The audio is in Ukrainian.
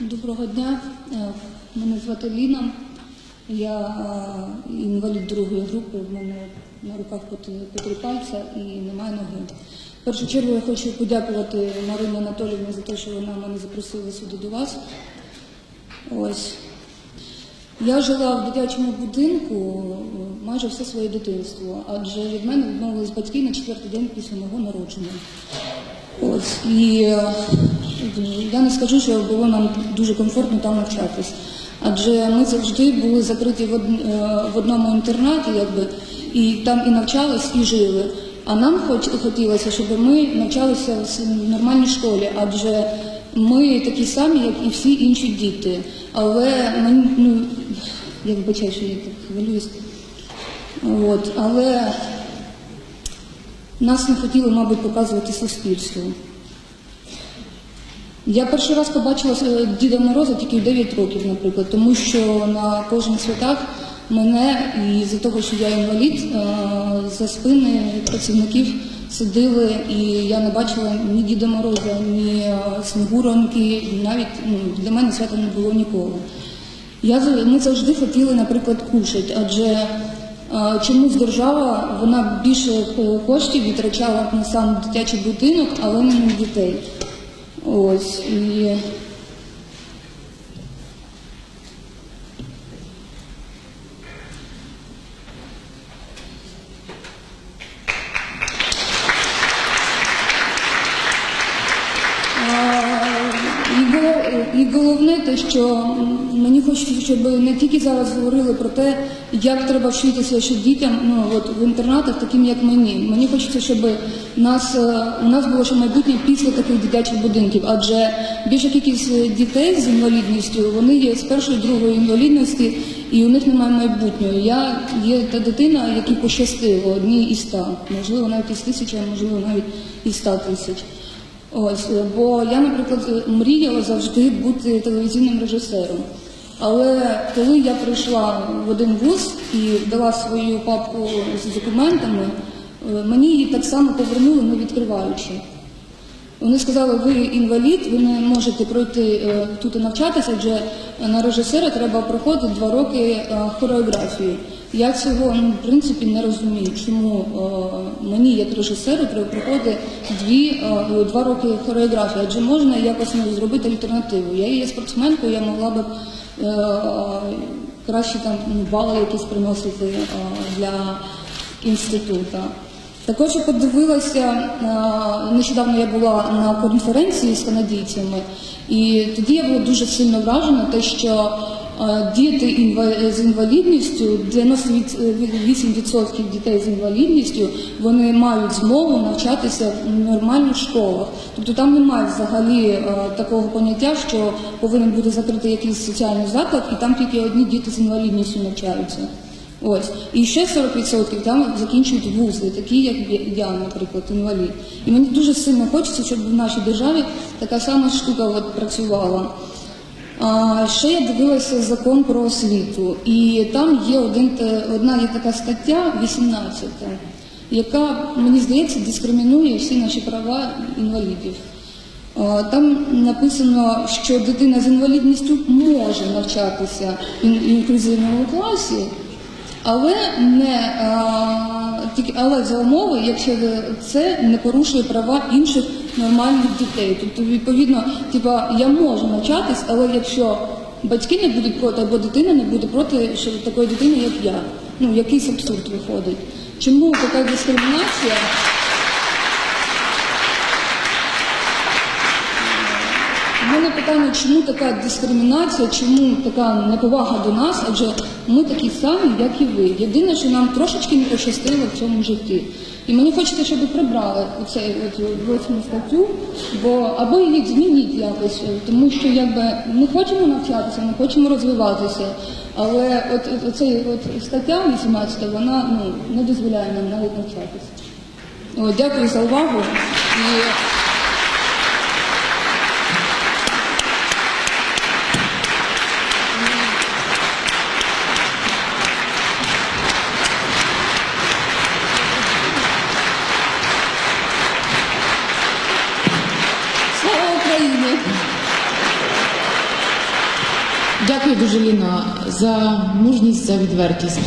Доброго дня. Е, Мене звати Ліна. Я е, інвалід другої групи. В мене на руках по пальця і немає ноги. В першу чергу я хочу подякувати Марині Анатоліївні за те, що вона мене запросила сюди до вас. Ось. Я жила в дитячому будинку е, майже все своє дитинство, адже від мене відмовились батьки на четвертий день після мого народження. Ось і е, я не скажу, що було нам дуже комфортно там навчатись. Адже ми завжди були закриті в, од... е, в одному інтернаті, якби, і там і навчались, і жили. А нам хоч хотілося, щоб ми навчалися в нормальній школі, адже ми такі самі, як і всі інші діти. Але мені, ну, я вибачаю, що я так хвилююсь. От, але нас не хотіли, мабуть, показувати суспільству. Я перший раз побачила е, Діда Мороза тільки в 9 років, наприклад, тому що на кожних святах мене, і за того, що я інвалід, е, за спини працівників сидили, і я не бачила ні Діда Мороза, ні е, Снігуроньки, навіть ну, для мене свята не було ніколи. Я, ми завжди хотіли, наприклад, кушати, адже чомусь держава вона більше е, коштів витрачала на сам дитячий будинок, але не на дітей. Ось і і головне те, що мені хочеться, щоб не тільки зараз говорили про те, як треба вчитися ще дітям ну, от, в інтернатах, таким як мені. Мені хочеться, щоб нас, е, у нас було ще майбутнє після таких дитячих будинків, адже більша кількість е, дітей з інвалідністю, вони є з першої, другої інвалідності, і у них немає майбутнього. Я є та дитина, якій пощастило, одній із ста, можливо, навіть із тисячі, а можливо, навіть із ста тисяч. Ось, е, бо я, наприклад, мріяла завжди бути телевізійним режисером. Але коли я прийшла в один вуз і дала свою папку з документами, е, мені її так само повернули, не відкриваючи. Вони сказали, ви інвалід, ви не можете пройти е, тут і навчатися, адже на режисера треба проходити два роки е, хореографії. Я цього ну, в принципі не розумію, чому е, мені як режисеру треба проходити дві, два роки хореографії, адже можна якось ну, зробити альтернативу. Я є спортсменкою, я могла б краще там ну, бали якісь приносити для інституту. Також я подивилася, е, нещодавно я була на конференції з канадійцями, і тоді я була дуже сильно вражена, те, що е, діти з інвалідністю, 98% дітей з інвалідністю, вони мають змогу навчатися в нормальних школах. Тобто там немає взагалі е, такого поняття, що повинен бути закритий якийсь соціальний заклад, і там тільки одні діти з інвалідністю навчаються. Ось. І ще 40% там закінчують вузи, такі як я, наприклад, інвалід. І мені дуже сильно хочеться, щоб в нашій державі така сама штука от працювала. А, ще я дивилася закон про освіту, і там є один, одна є така стаття, 18, яка, мені здається, дискримінує всі наші права інвалідів. Там написано, що дитина з інвалідністю може навчатися в інклюзивному класі, але не тільки але за умови, якщо це не порушує права інших нормальних дітей. Тобто, відповідно, типа я можу навчатись, але якщо батьки не будуть проти, або дитина не буде проти, що такої дитини, як я, ну якийсь абсурд виходить. Чому така дискримінація? У мене питання, чому така дискримінація, чому така неповага до нас, адже ми такі самі, як і ви. Єдине, що нам трошечки не пощастило в цьому житті. І мені хочеться, щоб ви прибрали оцей восьму статтю, бо або її змініть якось, тому що якби ми хочемо навчатися, ми хочемо розвиватися, але от оцей от стаття 18, вона ну не дозволяє нам навіть навчатися. О, дякую за увагу. І... Дякую дуже, Ліна, за мужність, за відвертість.